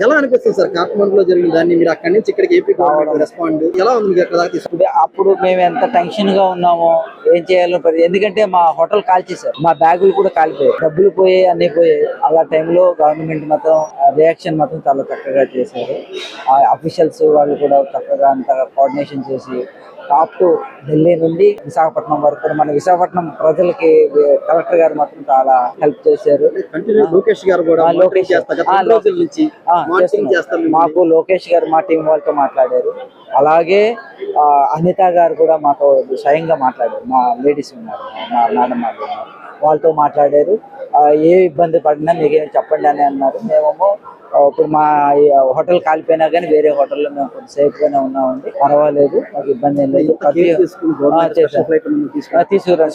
ఎలా అనిపిస్తుంది సార్ కాఠ్మండ్లో జరిగిన దాన్ని? మీరు అక్కడి నుంచి ఇక్కడికి ఏపీ గవర్నమెంట్ రెస్పాండ్? ఎలా ఉంది అక్కడ తీసుకుంటే? అప్పుడు మేము ఎంత టెన్షన్గా ఉన్నామో ఏం చేయాలో పరి- ఎందుకంటే మా హోటల్ కాల్చేశారు మా బ్యాగులు కూడా కాలిపోయాయి. డబ్బులు పోయి అన్ని పోయాయి. అలా టైంలో గవర్నమెంట్ మాత్రం రియాక్షన్ మాత్రం చాలా చక్కగా చేశారు. ఆ అఫీషియల్స్ వాళ్ళు కూడా చక్కగా అంత కోఆర్డినేషన్ చేసి టాప్ టు ఢిల్లీ నుండి విశాఖపట్నం వరకు కూడా మన విశాఖపట్నం ప్రజలకి కలెక్టర్ గారు మాత్రం చాలా హెల్ప్ చేశారు. లోకేష్ గారు కూడా లోకేష్ మాకు లోకేష్ గారు మా టీం వాళ్ళతో మాట్లాడారు. అలాగే అనిత గారు కూడా మాతో స్వయంగా మాట్లాడారు. మా లేడీస్ ఉన్నారు మా మేడం వాళ్ళు ఉన్నారు. వాళ్ళతో మాట్లాడారు. ఏ ఇబ్బంది పడినా మీకేం చెప్పండి అని అన్నారు. మేమేమో ఇప్పుడు మా హోటల్ కాలిపోయినా కానీ వేరే హోటల్లో మేము కొంచెం సేఫ్ గానే ఉన్నామండి. పర్వాలేదు మాకు ఇబ్బంది ఏం లేదు. కేర్ తీసుకుని ఆ, గవర్నమెంట్ చేశారు.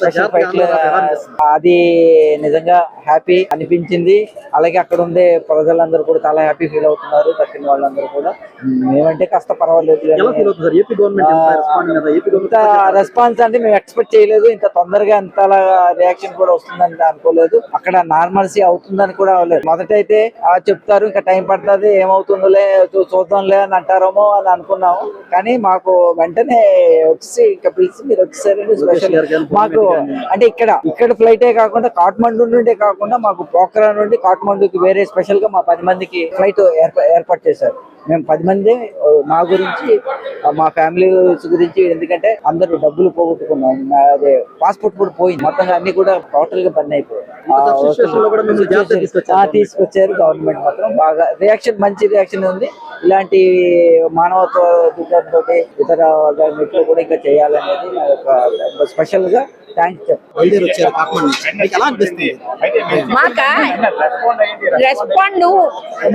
స్పెషల్? అది నిజంగా హ్యాపీ అనిపించింది. అలాగే అక్కడ ఉండే ప్రజలందరూ కూడా చాలా హ్యాపీ ఫీల్ అవుతున్నారు తక్కిన వాళ్ళందరూ కూడా. మేమంటే కాస్త పర్వాలేదు ఇంత రెస్పాన్స్ అంటే మేము ఎక్స్పెక్ట్ చేయలేదు. ఇంత తొందరగా ఇంత రియాక్షన్ కూడా వస్తుందని అనుకోలేదు. అక్కడ నార్మల్సీ అవుతుందని కూడా అవ్వలేదు మొదట అయితే ఆ చెప్తారు ఇంకా టైం పడుతుంది ఏమవుతుందిలే చూద్దాంలే అని అంటారేమో అని అనుకున్నాము. కానీ మాకు వెంటనే వచ్చి ఇంకా పిలిచి మీరు వచ్చేసారండి స్పెషల్. మాకు అంటే ఇక్కడ ఇక్కడ ఫ్లైటే కాకుండా కాఠ్మండు నుండే కాకుండా మాకు పోఖరా నుండి కాఠ్మండుకి వేరే స్పెషల్గా మా పది మందికి ఫ్లైట్ ఏర్పాటు చేశారు. మేము పది మంది మా గురించి మా ఫ్యామిలీ గురించి ఎందుకంటే అందరూ డబ్బులు పోగొట్టుకున్నాం. అదే పాస్పోర్ట్ కూడా పోయింది. మొత్తంగా అన్ని కూడా టోటల్గా బంద్ అయిపోయాయి. తీసుకొచ్చారు. గవర్నమెంట్ మాత్రం. బాగా రియాక్షన్ మంచి రియాక్షన్ ఉంది. ఇలాంటి మానవత్వ దృక్పథంతో ఇతర మెట్లు కూడా ఇంకా చేయాలనేది నా యొక్క స్పెషల్గా రెస్పాండ్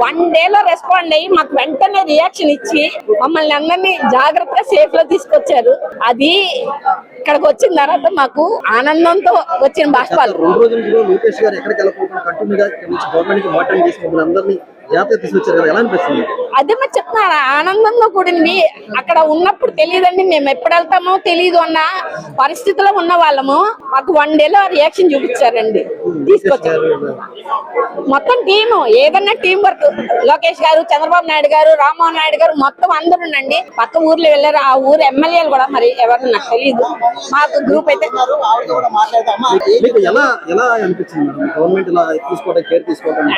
వన్ డే లో రెస్పాండ్ అయ్యి మాకు వెంటనే రియాక్షన్ ఇచ్చి మమ్మల్ని అందరినీ జాగ్రత్తగా సేఫ్లో తీసుకొచ్చారు. అది ఇక్కడికి వచ్చిన తర్వాత మాకు ఆనందంతో వచ్చిన బాష్పాలు. తీసుకొచ్చారు కదా ఎలా అనిపిస్తుంది? అదే మరి చెప్తున్నారు ఆనందంతో కూడింది అక్కడ ఉన్నప్పుడు తెలియదండి మేము ఎప్పుడు వెళ్తామో తెలియదు అన్న పరిస్థితిలో ఉన్న వాళ్ళము. మాకు వన్ డే లో రియాక్షన్ చూపించారండి. తీసుకొచ్చారు. మొత్తం టీమ్ ఏదన్నా టీం వర్క్ లోకేష్ గారు చంద్రబాబు నాయుడు గారు రామ్మోహన్ నాయుడు గారు మొత్తం అందరూనండి పక్క ఊర్లో వెళ్ళారు ఆ ఊరు ఎమ్మెల్యేలు కూడా మరి ఎవరు నాకు తెలియదు మాకు గ్రూప్ అయితే మీకు ఎలా ఎలా అనిపించింది మేడం? గవర్నమెంట్ ఇలా తీసుకోవడం కేర్ తీసుకోవడం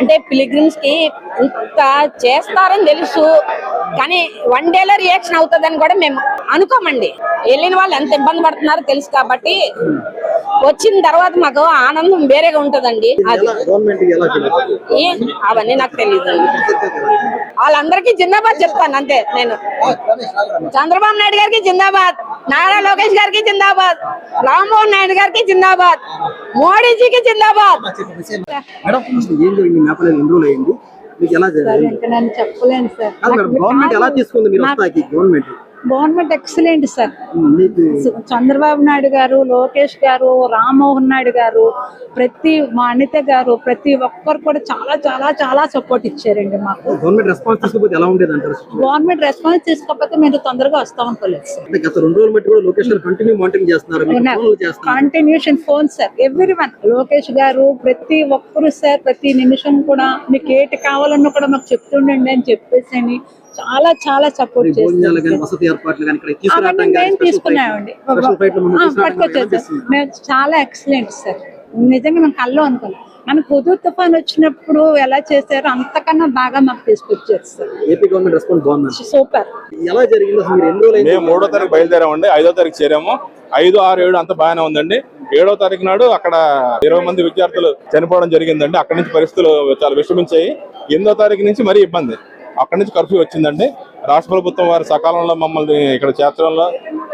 అంటే పిలిగ్రిమ్స్కి ఇంత చేస్తారని తెలుసు. కానీ వన్ డేలో రియాక్షన్ అవుతుందని కూడా మేము అనుకోమండి. వెళ్ళిన వాళ్ళు ఎంత ఇబ్బంది పడుతున్నారో తెలుసు కాబట్టి వచ్చిన తర్వాత మాకు ఆనందం వేరేగా ఉంటదండి అది. అవన్నీ నాకు తెలియదు వాళ్ళందరికీ జిందాబాద్ చెప్తాను అంతే నేను. చంద్రబాబు నాయుడు గారికి జిందాబాద్. నారా లోకేష్ గారికి జిందాబాద్. రామ్మోహన్ నాయుడు గారికి జిందాబాద్. మోడీజీకి జిందాబాద్. చెప్పలేను సార్. గవర్నమెంట్ ఎలా తీసుకుంది మీరు government. Government excellent sir. Chandrababu Naidu garu Lokesh garu Rammohan Naidu గారు ప్రతి మా అనిత గారు ప్రతి ఒక్కరు కూడా చాలా చాలా చాలా సపోర్ట్ ఇచ్చారండి మాకు. గవర్నమెంట్ రెస్పాన్స్ తీసుకోకపోతే ఎలా ఉండేది అంటారు? గవర్నమెంట్ రెస్పాన్స్ తీసుకోకపోతే మేము తొందరగా వస్తాం అనుకోలేదు సార్. అంటే గత రెండు రోజులు బట్టి కూడా లొకేషన్ కంటిన్యూ మానిటరింగ్ చేస్తున్నారు. మీకు ఫోన్లు చేస్తున్నారు. Continuation phone sir. Every one Lokesh garu ప్రతి ఒక్కరు సార్ ప్రతి నిమిషం కూడా మీకు ఏటి కావాలన్నా కూడా మాకు చెప్తుండండి అని చెప్పేసి చాలా చాలా సపోర్ట్ కానీ మేము తీసుకున్నామండి. చాలా ఎక్సలెంట్ సార్. నిజంగా మేము కల్లో అనుకోలేదు మనకు హుదూ తుఫాన్ వచ్చినప్పుడు ఎలా చేశారో అంతకన్నా బాగా మాకు తీసుకొచ్చారు సార్. ఏపీ గవర్నమెంట్ రెస్పాన్స్ బాగుంది సూపర్. ఎలా జరిగింది అసలు మీరు ఎన్ని రోజులు అయింది? మేము మూడో తారీఖు బయలుదేరామండి. ఐదో తారీఖు చేరాము. ఐదు ఆరు ఏడు అంతా బాగానే ఉందండి. ఏడో తారీఖు నాడు అక్కడ ఇరవై మంది విద్యార్థులు చనిపోవడం జరిగిందండి. అక్కడి నుంచి పరిస్థితులు చాలా విషమించాయి. ఎనిమిదో తారీఖు నుంచి మరీ ఇబ్బంది. అక్కడి నుంచి కర్ఫ్యూ వచ్చిందండి. రాష్ట్ర ప్రభుత్వం వారి సకాలంలో మమ్మల్ని ఇక్కడ చేర్చడంలో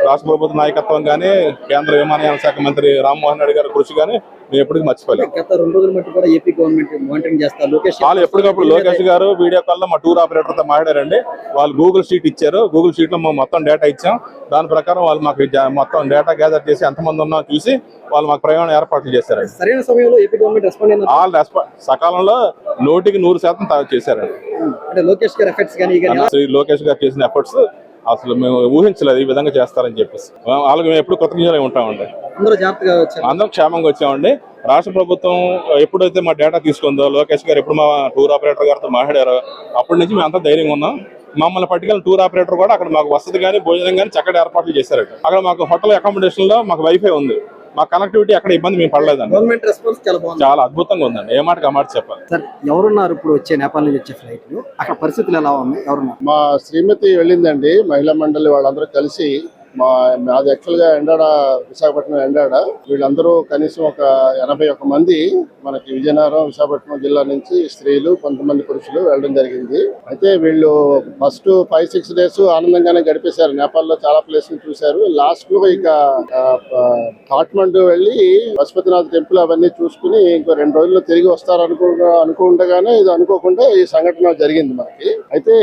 రాష్ట్ర ప్రభుత్వ నాయకత్వం కానీ కేంద్ర విమానయాన శాఖ మంత్రి రామ్మోహన్ రెడ్డి గారి కృషి కానీ మేము ఎప్పటికీ మర్చిపోలేము గత రెండు రోజుల మట్టి కూడా ఏపీ గవర్నమెంట్ మానిటరింగ్ చేస్తారు. లోకేష్ వాళ్ళు ఎప్పటికప్పుడు లోకేష్ గారు వీడియో కాల్లో మా టూర్ ఆపరేటర్తో మాట్లాడారండి. వాళ్ళు గూగుల్ షీట్ ఇచ్చారు. గూగుల్ షీట్లో మేము మొత్తం డేటా ఇచ్చాం. దాని ప్రకారం వాళ్ళు మాకు మొత్తం డేటా గ్యాదర్ చేసి ఎంతమంది ఉన్నా చూసి వాళ్ళు మాకు ప్రయాణ ఏర్పాట్లు చేశారండి. సరైన సమయంలో ఏపీ గవర్నమెంట్ రెస్పాండ్ అయింది ఆల్ రెస్పా సకాలంలో నూటికి నూరు శాతం చేశారండి. అంటే లోకేష్ గారి ఎఫెక్ట్స్ కానీ లోకేష్ గారు చేసిన ఎఫర్ట్స్ అసలు మేము ఊహించలేదు ఈ విధంగా చేస్తారని చెప్పేసి. వాళ్ళకి మేము ఎప్పుడు కృతజ్ఞతలు ఉంటామండి. అందరూ క్షేమంగా వచ్చామండి. రాష్ట్ర ప్రభుత్వం ఎప్పుడైతే మా డేటా తీసుకుందో లోకేష్ గారు ఎప్పుడు మా టూర్ ఆపరేటర్ గారితో మాట్లాడారో అప్పటి నుంచి మేము అంతా ధైర్యంగా ఉన్నాం. మమ్మల్ని పట్టుకెళ్ళిన టూర్ ఆపరేటర్ కూడా అక్కడ మాకు వసతి కానీ భోజనం కానీ చక్కటి ఏర్పాట్లు చేశారట అక్కడ మాకు హోటల్ అకామిడేషన్లో మాకు వైఫై ఉంది. మా కనెక్టివిటీ అక్కడ ఇబ్బంది మేము పడలేదండి. గవర్నమెంట్ రెస్పాన్స్ చాలా బాగుంది. చాలా అద్భుతంగా ఉందండి. ఏ మాటకి ఆ మాట చెప్పాలి? సార్ ఎవరున్నారు ఇప్పుడు వచ్చే నేపాల్ నుంచి వచ్చే ఫ్లైట్ అక్కడ పరిస్థితులు ఎలా ఉన్నాయి? ఎవరున్నారు? మా శ్రీమతి వెళ్ళిందండి మహిళా మండలి వాళ్ళందరూ కలిసి మా మాది యాక్చువల్గా ఎండాడ విశాఖపట్నం ఎండాడ వీళ్ళందరూ కనీసం ఒక ఎనభై ఒక మంది మనకి విజయనగరం విశాఖపట్నం జిల్లా నుంచి స్త్రీలు కొంతమంది పురుషులు వెళ్ళడం జరిగింది. అయితే వీళ్ళు ఫస్ట్ ఫైవ్ సిక్స్ డేస్ ఆనందంగానే గడిపేశారు. నేపాల్లో చాలా ప్లేస్ చూశారు. లాస్ట్లో ఇక ఆ, కాఠ్మండు వెళ్ళి పశుపతినాథ్ టెంపుల్ అవన్నీ చూసుకుని ఇంకో రెండు రోజుల్లో తిరిగి వస్తారు అనుకో అనుకుండగానే ఇది అనుకోకుండా ఈ సంఘటన జరిగింది మనకి. అయితే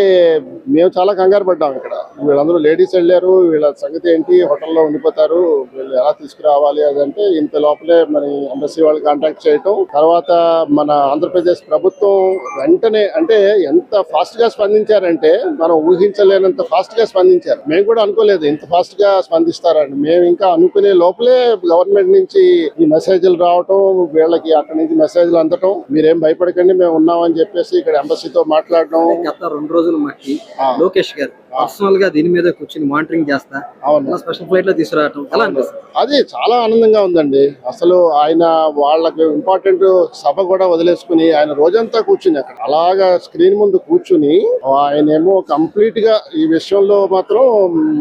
మేము చాలా కంగారు పడ్డాం ఇక్కడ. వీళ్ళందరూ లేడీస్ వెళ్ళారు. వీళ్ళ సంగతి ఏంటి హోటల్లో ఉండిపోతారు వీళ్ళు ఎలా తీసుకురావాలి అదంటే ఇంత లోపలే మరి ఎంబసీ వాళ్ళు కాంటాక్ట్ చేయటం. తర్వాత మన ఆంధ్రప్రదేశ్ ప్రభుత్వం వెంటనే అంటే ఎంత ఫాస్ట్గా స్పందించారంటే మనం ఊహించలేనంత ఫాస్ట్గా స్పందించారు. మేము కూడా అనుకోలేదు ఇంత ఫాస్ట్గా స్పందిస్తారని. మేము ఇంకా అనుకునే లోపలే గవర్నమెంట్ నుంచి ఈ మెసేజ్లు రావటం వీళ్ళకి అక్కడి నుంచి మెసేజ్లు అందటం. మీరేం భయపడకండి మేము ఉన్నామని చెప్పేసి ఇక్కడ ఎంబసీతో మాట్లాడడం. గత రెండు రోజులు మట్టి. లోకేష్ గారు పర్సనల్గా దీని మీద కూర్చుని మానిటరింగ్ చేస్తా అవును. స్పెషల్ ఫ్లైట్లో తీసుకురావటం ఎలా అనిపిస్తుంది? అది చాలా ఆనందంగా ఉందండి. అసలు ఆయన వాళ్ళకి ఇంపార్టెంట్ సభ కూడా వదిలేసుకుని ఆయన రోజంతా కూర్చుని అక్కడ. అలాగా స్క్రీన్ ముందు కూర్చుని ఆయన ఏమో కంప్లీట్గా ఈ విషయంలో మాత్రం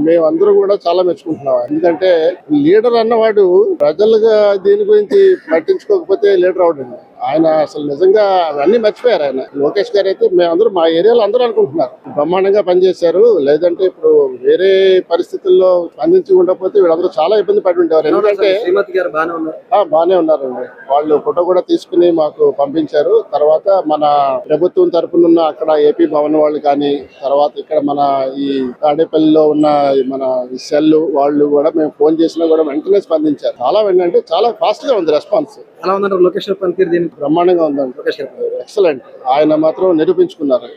మేమందరం కూడా చాలా మెచ్చుకుంటున్నాం. ఎందుకంటే లీడర్ అన్నవాడు ప్రజలుగా దీని గురించి పట్టించుకోకపోతే లీడర్ అవడండి. ఆయన అసలు నిజంగా అవన్నీ మర్చిపోయారు ఆయన. లోకేష్ గారు అయితే మేమందరూ మా ఏరియాలో అందరూ అనుకుంటున్నారు. బ్రహ్మాండంగా పనిచేశారు. లేదంటే ఇప్పుడు వేరే పరిస్థితుల్లో స్పందించి ఉండకపోతే వీళ్ళందరూ చాలా ఇబ్బంది పడి ఉండేవారు. ఎందుకంటే బాగానే ఉన్నారండి. వాళ్ళు ఫోటో కూడా తీసుకుని మాకు పంపించారు. తర్వాత మన ప్రభుత్వం తరపున ఉన్న అక్కడ ఏపీ భవన్ వాళ్ళు కానీ తర్వాత ఇక్కడ మన ఈ తాడేపల్లిలో ఉన్న మన సెల్ వాళ్ళు కూడా మేము ఫోన్ చేసినా కూడా వెంటనే స్పందించారు. చాలా ఏంటంటే చాలా ఫాస్ట్గా ఉంది రెస్పాన్స్. ఎలా ఉందంటారు? లోకేష్ గారు పనితీరు బ్రహ్మాండంగా ఉందండి. ఎక్సలెంట్ ఆయన మాత్రం నిరూపించుకున్నారు.